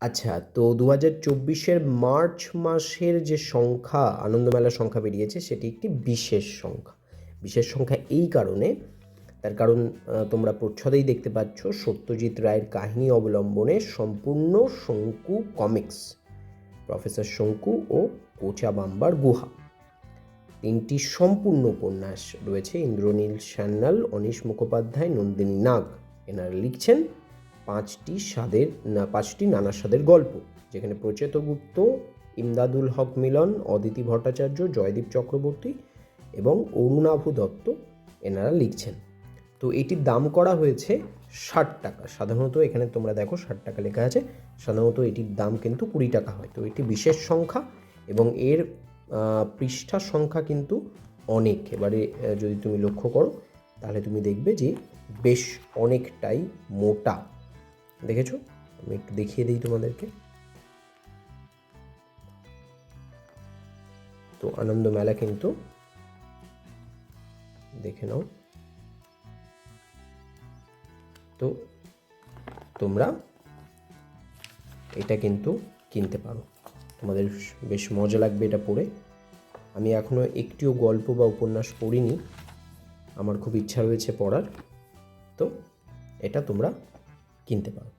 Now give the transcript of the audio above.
আচ্ছা তো দু হাজার চব্বিশের মার্চ মাসের যে সংখ্যা, আনন্দমেলার সংখ্যা বেরিয়েছে, সেটি একটি বিশেষ সংখ্যা। বিশেষ সংখ্যা এই কারণে, তার কারণ তোমরা প্রচ্ছদেই দেখতে পাচ্ছ, সত্যজিৎ রায়ের কাহিনী অবলম্বনে সম্পূর্ণ শঙ্কু কমিক্স, প্রফেসর শঙ্কু ও কোচা বাম্বার গুহা। তিনটি সম্পূর্ণ উপন্যাস রয়েছে, ইন্দ্রনীল সান্যাল, অনিশ মুখোপাধ্যায়, নন্দিনী নাগ। এনারা লিখছেন পাঁচটি স্বাদের পাঁচটি নানা স্বাদের গল্প যেখানে প্রচেত গুপ্ত ইমদাদুল হক মিলন অদিতি ভট্টাচার্য জয়দীপ চক্রবর্তী এবং অরুণাভ দত্ত এনারা লিখছেন। তো এটির দাম করা হয়েছে ষাট টাকা। সাধারণত এখানে তোমরা দেখো ষাট টাকা লেখা আছে সাধারণত এটির দাম কিন্তু কুড়ি টাকা হয়। তো এটি বিশেষ সংখ্যা এবং এর আহ, পৃষ্ঠা সংখ্যা কিন্তু অনেক। এবারে যদি তুমি লক্ষ্য করো তাহলে তুমি দেখবে যে বেশ অনেকটাই মোটা। দেখেছ? আমি একটু দেখিয়ে দিই তোমাদেরকে। তো আনন্দ মেলা কিন্তু দেখে নাও। তো তোমরা এটা কিন্তু কিনতে পারো। তোমাদের বেশ মজা লাগবে এটা পড়ে। আমি এখনও একটিও গল্প বা উপন্যাস পড়িনি। আমার খুব ইচ্ছা রয়েছে পড়ার। তো এটা তোমরা কিনতে পারো।